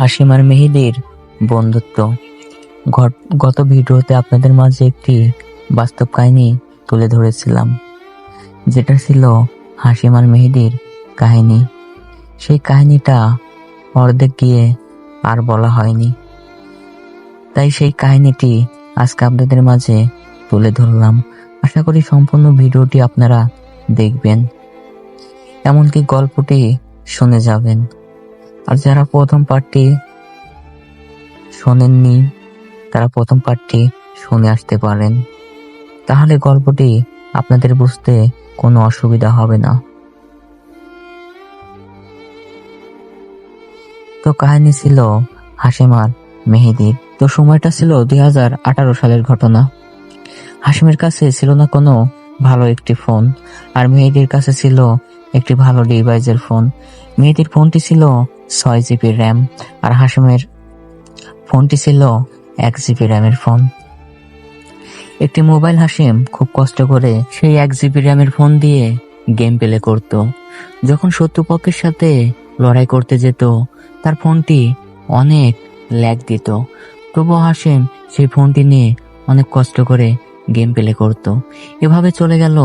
হাসিম আর মেহেদির বন্ধুত্ব। গত ভিডিওতে আপনাদের মাঝে একটি বাস্তব কাহিনী তুলে ধরেছিলাম, যেটা ছিল হাসিম আর মেহেদির কাহিনী। সেই কাহিনীটা অর্ধেক গিয়ে আর বলা হয়নি। তাই সেই কাহিনীটি আজকে আপনাদের মাঝে তুলে ধরলাম। আশা করি সম্পূর্ণ ভিডিওটি আপনারা দেখবেন, এমনকি গল্পটি শুনে যাবেন। আর যারা প্রথম পার্টটি শোনেননি, তারা প্রথম পার্টটি শুনে আসতে পারেন। তাহলে গল্পটি আপনাদের বুঝতে কোনো অসুবিধা হবে না। তো কাহিনী ছিল হাসিমার মেহেদির তো সময়টা ছিল দুই হাজার আঠারো সালের ঘটনা। হাসিমের কাছে ছিল না কোনো ভালো একটি ফোন, আর মেহেদির কাছে ছিল একটি ভালো ডিভাইসের ফোন। মেহেদির ফোনটি ছিল ছয় জিবি র্যাম আর হাসিমের ফোনটি ছিল এক জিবি র্যামের ফোন। একটি মোবাইল হাসিম খুব কষ্ট করে সেই এক জিবি র্যামের ফোন দিয়ে গেম প্লে করত। যখন শত্রুপক্ষের সাথে লড়াই করতে যেত, তার ফোনটি অনেক ল্যাগ দিত। তবু হাসিম সেই ফোনটি নিয়ে অনেক কষ্ট করে গেম প্লে করত। এভাবে চলে গেল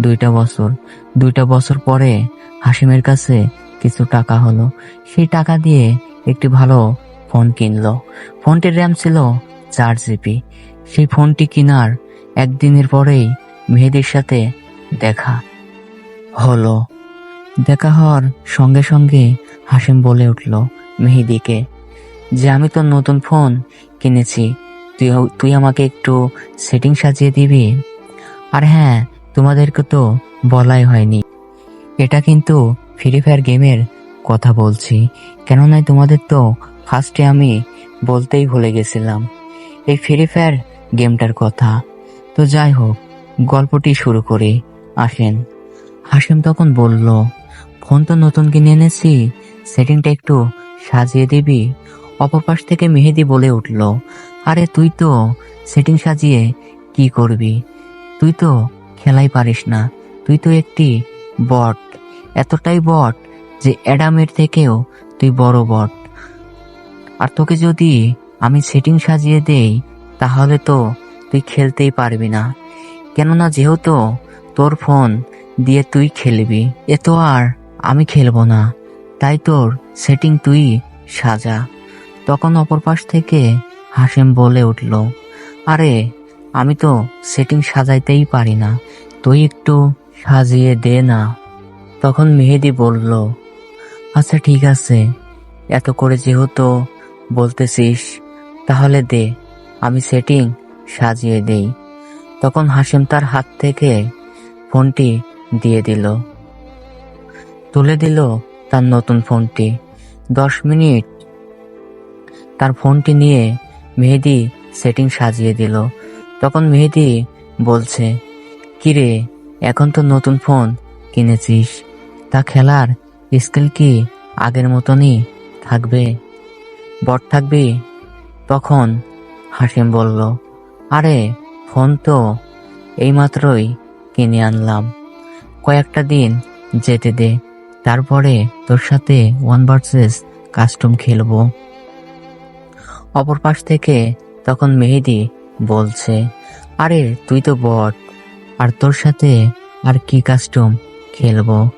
দুইটা বছর। দুইটা বছর পরে হাসিমের কাছে কিছু টাকা হলো। সেই টাকা দিয়ে একটি ভালো ফোন কিনলো। ফোনটির র্যাম ছিল চার জিবি। সেই ফোনটি কেনার একদিনের পরেই মেহেদির সাথে দেখা হলো। দেখা হওয়ার সঙ্গে সঙ্গে হাসিম বলে উঠল মেহেদিকে যে, আমি তো নতুন ফোন কিনেছি। তুই তুই আমাকে একটু সেটিং সাজিয়ে দিবি? আর হ্যাঁ তোমাদেরকে তো বলাই হয়নি। এটা কিন্তু ফ্রি ফায়ার গেমের কথা বলছি, কেননা তোমাদের তো ফার্স্টে আমি বলতেই ভুলে গেছিলাম এই ফ্রি ফায়ার গেমটার কথা। তো যাই হোক, গল্পটি শুরু করে। আসেন। হাসিম তখন বলল, ফোন তো নতুন কিনে এনেছি সেটিংটা একটু সাজিয়ে দিবি? অপর পাশ থেকে মেহেদি বলে উঠল, আরে তুই তো সেটিং সাজিয়ে কি করবি? তুই তো খেলাই পারিস না, তুই তো একটি বট এতটাই বট যে অ্যাডামের থেকেও তুই বড় বট। আর তোকে যদি আমি সেটিং সাজিয়ে দেই, তাহলে তো তুই খেলতেই পারবি না। কেননা যেহেতু তোর ফোন দিয়ে তুই খেলবি, এ তো আর আমি খেলব না। তাই তোর সেটিং তুই সাজা। তখন অপর পাশ থেকে হাসিম বলে উঠল, আরে, আমি তো সেটিং সাজাইতেই পারি না। তুই একটু সাজিয়ে দে না। তখন মেহেদি বলল আচ্ছা ঠিক আছে। এত করে যেহেতু বলতেছিস, তাহলে দে, আমি সেটিং সাজিয়ে দেই। তখন হাসিম তার হাত থেকে ফোনটি দিয়ে দিল। তুলে দিল তার নতুন ফোনটি। দশ মিনিট তার ফোনটি নিয়ে মেহেদি সেটিং সাজিয়ে দিল। তখন মেহেদি বলছে, কিরে, এখন তো নতুন ফোন কিনেছিস? তা খেলার স্কিল কি আগের মতনই থাকবে? বট থাকবে? তখন হাসিম বলল, আরে, ফোন তো এইমাত্রই কিনে আনলাম। কয়েকটা দিন যেতে দে, তারপরে তোর সাথে ওয়ান ভার্সেস কাস্টম খেলব। অপর পাশ থেকে তখন মেহেদি বলছে, আরে, তুই তো বট, আর তোর সাথে আর কি কাস্টম খেলব?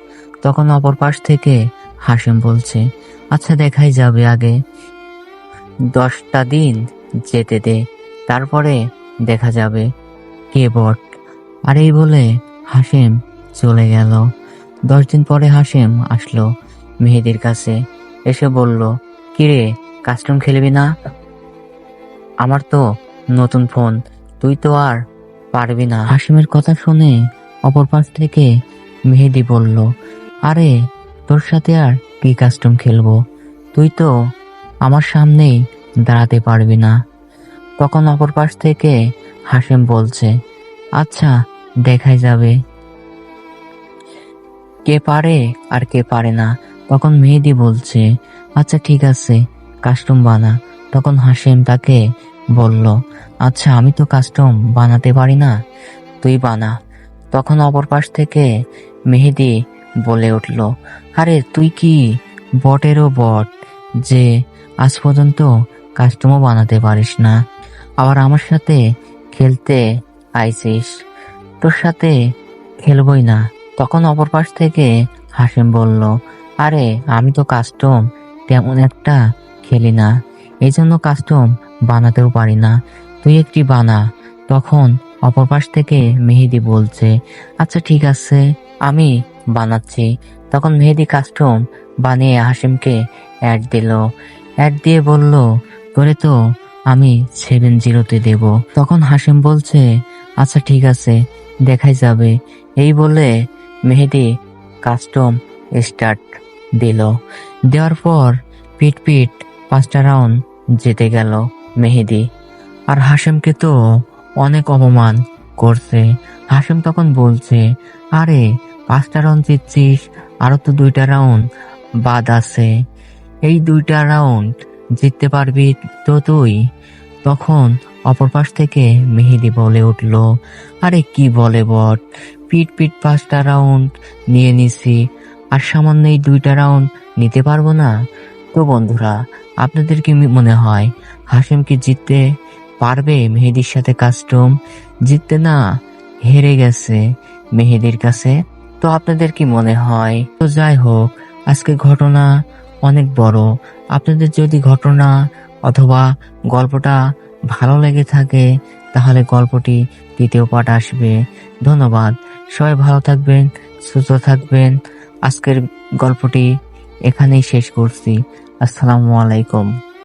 তখন অপর পাশ থেকে হাসিম বলছে আচ্ছা দেখাই যাবে আগে। দশটা দিন যেতে দে, তারপরে দেখা যাবে। কে বট? আর এই বলে হাসিম চলে গেল। দশ দিন পরে হাসিম আসলো মেহেদির কাছে। এসে বলল কিরে কাস্টম খেলবি না? আমার তো নতুন ফোন, তুই তো আর পারবি না। হাসিমের কথা শুনে অপর পাশ থেকে মেহেদি বলল আরে, তোর সাথে আর কি কাস্টম খেলব? তুই তো আমার সামনেই দাঁড়াতে পারবি না। তখন অপর পাশ থেকে হাসেম বলছে আচ্ছা দেখাই যাবে। কে পারে আর কে পারে না? তখন মেহেদি বলছে আচ্ছা ঠিক আছে কাস্টম বানা। তখন হাসিম তাকে বলল আচ্ছা আমি তো কাস্টম বানাতে পারি না, তুই বানা। তখন অপর পাশ থেকে মেহেদি বলে উঠল, আরে, তুই কি বটেরও বট যে আজ পর্যন্ত কাস্টমও বানাতে পারিস না? আবার আমার সাথে খেলতে আইসিস। তোর সাথে খেলবই না। তখন অপর পাশ থেকে হাসিম বলল, আরে, আমি তো কাস্টম তেমন একটা খেলি না। এই জন্য কাস্টম বানাতেও পারি না। তুই একটি বানা। তখন অপর পাশ থেকে মেহেদি বলছে আচ্ছা ঠিক আছে, আমি বানাচ্ছি। তখন মেহেদি কাস্টম বানিয়ে হাসিমকে অ্যাড দিল। অ্যাড দিয়ে বলল করে তো আমি সেভেন জিরোতে দেব। তখন হাসিম বলছে আচ্ছা ঠিক আছে, দেখাই যাবে। এই বলে মেহেদি কাস্টম স্টার্ট দিল। দেওয়ার পর পিট পিট পাঁচটা রাউন্ড জিতে গেল মেহেদি। আর হাসিমকে তো অনেক অপমান করছে। হাসিম তখন বলছে, আরে পাঁচটা রাউন্ড জিতছিস, আরও তো দুইটা রাউন্ড বাদ আছে। এই দুইটা রাউন্ড জিততে পারবি তো তুই। তখন অপর পাশ থেকে মেহেদি বলে উঠল, আরে কি বলে বট পিট পিট পাঁচটা রাউন্ড নিয়ে নিছি, আর সামান্য এই দুইটা রাউন্ড নিতে পারব না? তো বন্ধুরা, আপনাদের কি মনে হয় হাসিম কি জিততে পারবে মেহেদির সাথে কাস্টম জিততে না হেরে গেছে মেহেদির কাছে। তো আপনাদের কি মনে হয়? তো যাই হোক, আজকে ঘটনা অনেক বড়। আপনাদের যদি ঘটনা অথবা গল্পটা ভালো লেগে থাকে, তাহলে গল্পটি দ্বিতীয় পাঠ আসবে। ধন্যবাদ। সবাই ভালো থাকবেন, সুস্থ থাকবেন। আজকের গল্পটি এখানেই শেষ করছি। আসসালামু আলাইকুম।